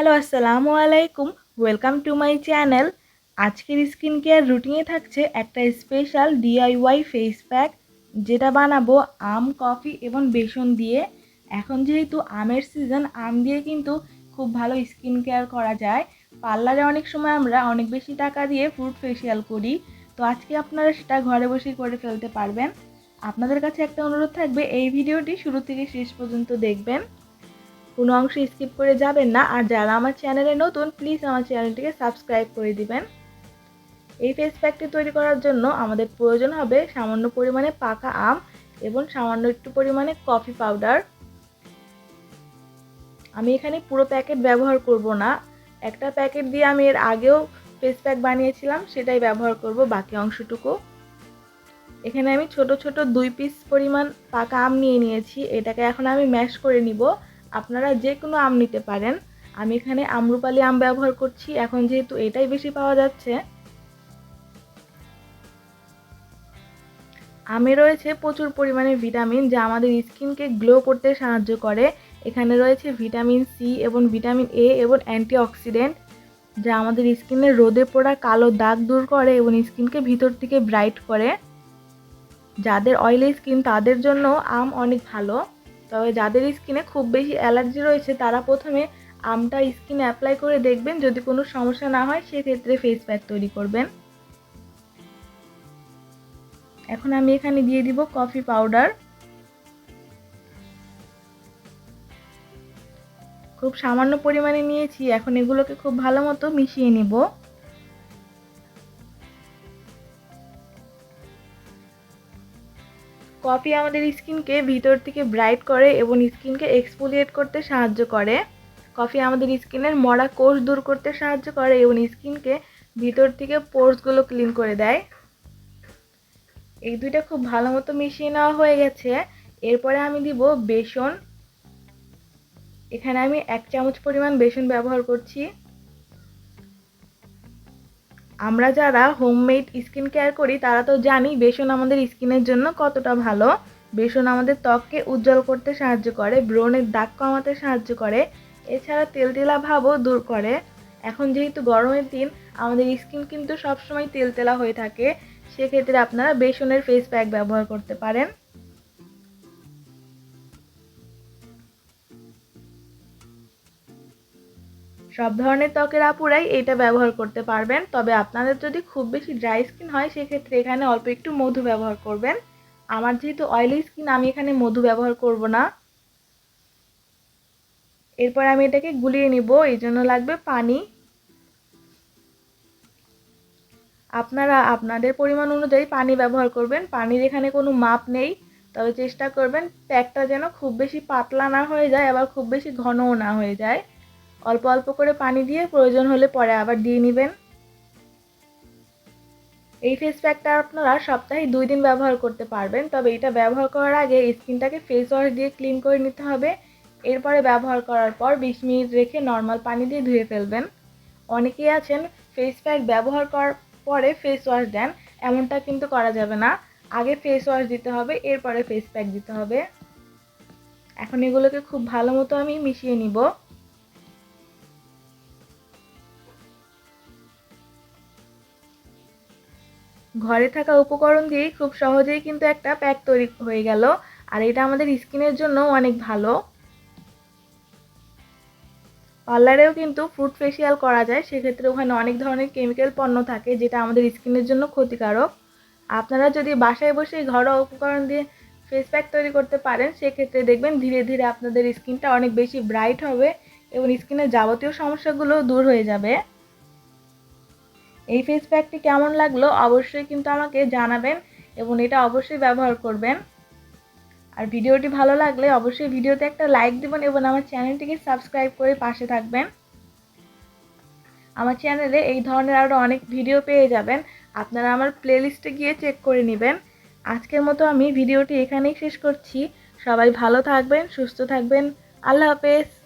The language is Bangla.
হ্যালো, আসসালামু আলাইকুম। ওয়েলকাম টু মাই চ্যানেল আজকের স্কিন কেয়ার রুটিনে থাকছে একটা স্পেশাল ডিআইওয়াই ফেস প্যাক যেটা বানাবো আম, কফি এবং বেসন দিয়ে। এখন যেহেতু আমের সিজন আম দিয়ে কিন্তু খুব ভালো স্কিন কেয়ার করা যায়। পার্লারে অনেক সময় আমরা অনেক বেশি টাকা দিয়ে ফ্রুট ফেসিয়াল করি। তো আজকে আপনারা সেটা ঘরে বসেই করে ফেলতে পারবেন। আপনাদের কাছে একটা অনুরোধ থাকবে, এই ভিডিওটি শুরু থেকে শেষ পর্যন্ত দেখবেন। কোনো অংশ স্কিপ করে যাবেন না। আর যারা আমার চ্যানেলে নতুন প্লিজ আমার চ্যানেলটিকে সাবস্ক্রাইব করে দিবেন। এই ফেস প্যাকটি তৈরি করার জন্য আমাদের প্রয়োজন হবে সামান্য পরিমাণে পাকা আম এবং সামান্য একটু পরিমাণে কফি পাউডার আমি এখানে পুরো প্যাকেট ব্যবহার করব না। একটা প্যাকেট দিয়ে আমি এর আগেও ফেস প্যাক বানিয়েছিলাম, সেটাই ব্যবহার করব বাকি অংশটুকু। এখানে আমি ছোট ছোট দুই পিস পরিমাণ পাকা আম নিয়ে নিয়েছি। এটাকে এখন আমি ম্যাশ করে নিব। আপনারা যে কোনো আম নিতে পারেন। আমি এখানে আমরুপালি আম ব্যবহার করছি। এখন যেহেতু এটাই বেশি পাওয়া যাচ্ছে, আমে রয়েছে প্রচুর পরিমাণে ভিটামিন, যা আমাদের স্কিনকে গ্লো করতে সাহায্য করে। এখানে রয়েছে ভিটামিন সি এবং ভিটামিন এ এবং অ্যান্টিঅক্সিডেন্ট, যা আমাদের স্কিনের রোদে পড়া কালো দাগ দূর করে এবং স্কিনকে ভিতর থেকে ব্রাইট করে। যাদের অয়েলি স্কিন তাদের জন্য আম অনেক ভালো। তবে যাদের স্কিনে খুব বেশি অ্যালার্জি রয়েছে, তারা প্রথমে আমটা স্কিনে অ্যাপ্লাই করে দেখবেন। যদি কোনো সমস্যা না হয়, সেক্ষেত্রে ফেস প্যাক তৈরি করবেন। এখন আমি এখানে দিয়ে দিব কফি পাউডার খুব সামান্য পরিমাণে নিয়েছি। এখন এগুলোকে খুব ভালো মতো মিশিয়ে নিব। কফি আমাদের স্কিনকে ভিতর থেকে ব্রাইট করে এবং স্কিনকে এক্সফোলিয়েট করতে সাহায্য করে। কফি আমাদের স্কিনের মরা কোষ দূর করতে সাহায্য করে এবং স্কিনকে ভিতর থেকে পোর্সগুলো ক্লিন করে দেয়। এই দুইটা খুব ভালো মতো মিশিয়ে নেওয়া হয়ে গেছে। এরপরে আমি দিব বেসন। এখানে আমি এক চামচ পরিমাণ বেসন ব্যবহার করছি। আমরা যারা হোমমেড স্কিন কেয়ার করি, তারা তো জানি বেসন আমাদের স্কিনের জন্য কতটা ভালো। বেসন আমাদের ত্বককে উজ্জ্বল করতে সাহায্য করে, ব্রণের দাগ কমাতে সাহায্য করে, এছাড়া তেলতেলা ভাবও দূর করে। এখন যেহেতু গরমের দিন, আমাদের স্কিন কিন্তু সবসময় তেলতেলা হয়ে থাকে, সেক্ষেত্রে আপনারা বেসনের ফেস প্যাক ব্যবহার করতে পারেন। সব ধরনের ত্বকের আপুরাই এটা ব্যবহার করতে পারবেন। তবে আপনাদের যদি খুব বেশি ড্রাই স্কিন হয়, সেক্ষেত্রে এখানে অল্প একটু মধু ব্যবহার করবেন। আমার যেহেতু অয়েলি স্কিন আমি এখানে মধু ব্যবহার করব না। এরপর আমি এটাকে গুলিয়ে নিব, এই জন্য লাগবে পানি। আপনারা আপনাদের পরিমাণ অনুযায়ী পানি ব্যবহার করবেন। পানির এখানে কোনো মাপ নেই। তবে চেষ্টা করবেন প্যাকটা যেন খুব বেশি পাতলা না হয়ে যায়, আবার খুব বেশি ঘনও না হয়ে যায়। অল্প অল্প করে পানি দিয়ে প্রয়োজন হলে পরে আবার দিয়ে নেবেন। এই ফেস প্যাকটা আপনারা সপ্তাহে দুই দিন ব্যবহার করতে পারবেন, তবে এটা ব্যবহার করার আগে স্কিনটাকে ফেস ওয়াশ দিয়ে ক্লিন করে নিতে হবে। এরপরে ব্যবহার করার পর বিশ মিনিট রেখে নর্মাল পানি দিয়ে ধুয়ে ফেলবেন। অনেকেই আছেন ফেস প্যাক ব্যবহার করার পরে ফেস ওয়াশ দেন, এমনটা কিন্তু করা যাবে না। আগে ফেস ওয়াশ দিতে হবে, এরপরে ফেস প্যাক দিতে হবে। এখন এগুলোকে খুব ভালো মতো আমি মিশিয়ে নিব। ঘরে থাকা উপকরণ দিয়েই খুব সহজেই কিন্তু একটা প্যাক তৈরি হয়ে গেল। আর এটা আমাদের স্কিনের জন্য অনেক ভালো। পার্লারেও কিন্তু ফ্রুট ফেসিয়াল করা যায়, সেক্ষেত্রে ওখানে অনেক ধরনের কেমিক্যাল পণ্য থাকে যেটা আমাদের স্কিনের জন্য ক্ষতিকারক। আপনারা যদি বাসায় বসে ঘরোয়া উপকরণ দিয়ে ফেস প্যাক তৈরি করতে পারেন, সেক্ষেত্রে দেখবেন ধীরে ধীরে আপনাদের স্কিনটা অনেক বেশি ব্রাইট হবে এবং স্কিনের যাবতীয় সমস্যাগুলো দূর হয়ে যাবে। এই ফেস প্যাকটি কেমন লাগল অবশ্যই কিন্তু আমাকে জানাবেন এবং এটা অবশ্যই ব্যবহার করবেন। আর ভিডিওটি ভালো লাগলে অবশ্যই ভিডিওতে একটা লাইক দেবেন এবং আমার চ্যানেলটিকে সাবস্ক্রাইব করে পাশে থাকবেন। আমার চ্যানেলে এই ধরনের আরও অনেক ভিডিও পেয়ে যাবেন। আপনারা আমার প্লেলিস্টে গিয়ে চেক করে নেবেন। আজকের মতো আমি ভিডিওটি এখানেই শেষ করছি। সবাই ভালো থাকবেন, সুস্থ থাকবেন। আল্লাহ হাফেজ।